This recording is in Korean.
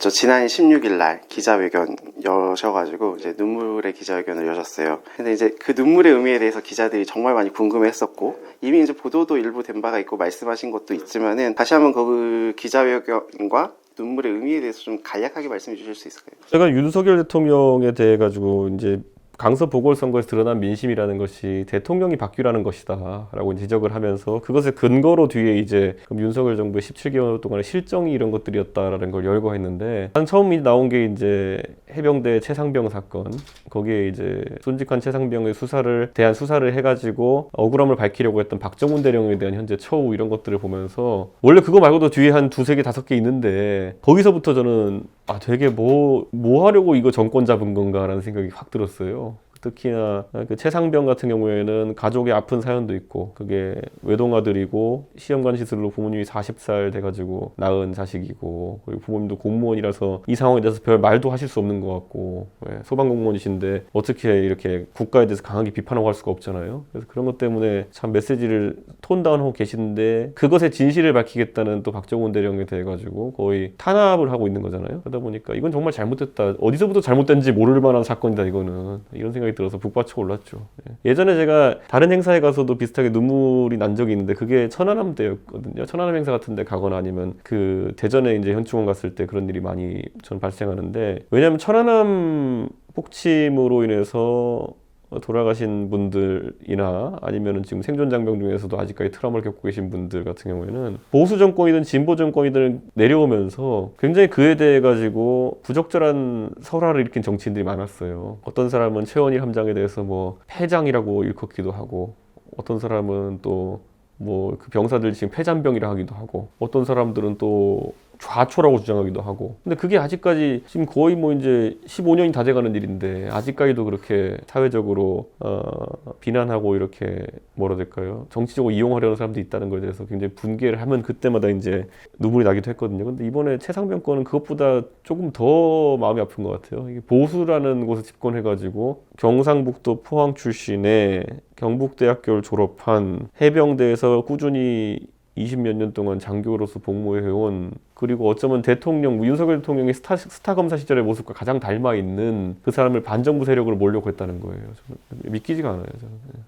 저 지난 16일 날 기자회견 여셔가지고 이제 눈물의 기자회견을 여셨어요. 근데 이제 그 눈물의 의미에 대해서 기자들이 정말 많이 궁금해했었고 이미 이제 보도도 일부 된 바가 있고 말씀하신 것도 있지만은 다시 한번 그 기자회견과 눈물의 의미에 대해서 좀 간략하게 말씀해 주실 수 있을까요? 제가 윤석열 대통령에 대해 가지고 이제 강서 보궐선거에서 드러난 민심이라는 것이 대통령이 바뀌라는 것이다 라고 지적을 하면서 그것의 근거로 뒤에 이제 윤석열 정부의 17개월 동안의 실정이 이런 것들이었다라는 걸 열거했는데 한 처음 이 나온 게 이제 해병대 최상병 사건. 거기에 이제 손직한 최상병의 수사를 대한 수사를 해가지고 억울함을 밝히려고 했던 박정훈 대령에 대한 현재 처우 이런 것들을 보면서 원래 그거 말고도 뒤에 한 두세 개 다섯 개 있는데 거기서부터 저는 아 되게 뭐 뭐 하려고 이거 정권 잡은 건가라는 생각이 확 들었어요. 특히나 그 최상병 같은 경우에는 가족의 아픈 사연도 있고 그게 외동아들이고 시험관 시술로 부모님이 40살 돼가지고 낳은 자식이고 그리고 부모님도 공무원이라서 이 상황에 대해서 별 말도 하실 수 없는 것 같고 예, 소방공무원이신데 어떻게 이렇게 국가에 대해서 강하게 비판하고 할 수가 없잖아요. 그래서 그런 것 때문에 참 메시지를 톤다운하고 계시는데 그것의 진실을 밝히겠다는 또 박정훈 대령에 대해 가지고 거의 탄압을 하고 있는 거잖아요. 그러다 보니까 이건 정말 잘못됐다. 어디서부터 잘못된지 모를 만한 사건이다 이거는 이런 생각이 들어서 북받쳐 올랐죠. 예. 예전에 제가 다른 행사에 가서도 비슷하게 눈물이 난 적이 있는데 그게 천안함 때였거든요. 천안함 행사 같은 데 가거나 아니면 그 대전에 이제 현충원 갔을 때 그런 일이 많이 전 발생하는데 왜냐하면 천안함 폭침으로 인해서 돌아가신 분들이나 아니면은 지금 생존 장병 중에서도 아직까지 트라우마를 겪고 계신 분들 같은 경우에는 보수 정권이든 진보 정권이든 내려오면서 굉장히 그에 대해 가지고 부적절한 설화를 일으킨 정치인들이 많았어요. 어떤 사람은 최원일 함장에 대해서 뭐 패장이라고 일컫기도 하고 어떤 사람은 또 뭐 그 병사들 지금 폐잔병이라 하기도 하고 어떤 사람들은 또 좌초라고 주장하기도 하고. 근데 그게 아직까지 지금 거의 뭐 이제 15년이 다 돼가는 일인데 아직까지도 그렇게 사회적으로 어, 비난하고 이렇게 뭐라 될까요? 정치적으로 이용하려는 사람들이 있다는 것에 대해서 굉장히 분개를 하면 그때마다 이제 눈물이 나기도 했거든요. 근데 이번에 최상병 건은 그것보다 조금 더 마음이 아픈 것 같아요. 이게 보수라는 곳에 집권해가지고 경상북도 포항 출신의 경북대학교를 졸업한 해병대에서 꾸준히 20몇 년 동안 장교로서 복무해온 그리고 어쩌면 대통령 윤석열 대통령의 스타, 스타 검사 시절의 모습과 가장 닮아 있는 그 사람을 반정부 세력으로 몰려고 했다는 거예요. 믿기지가 않아요. 저는.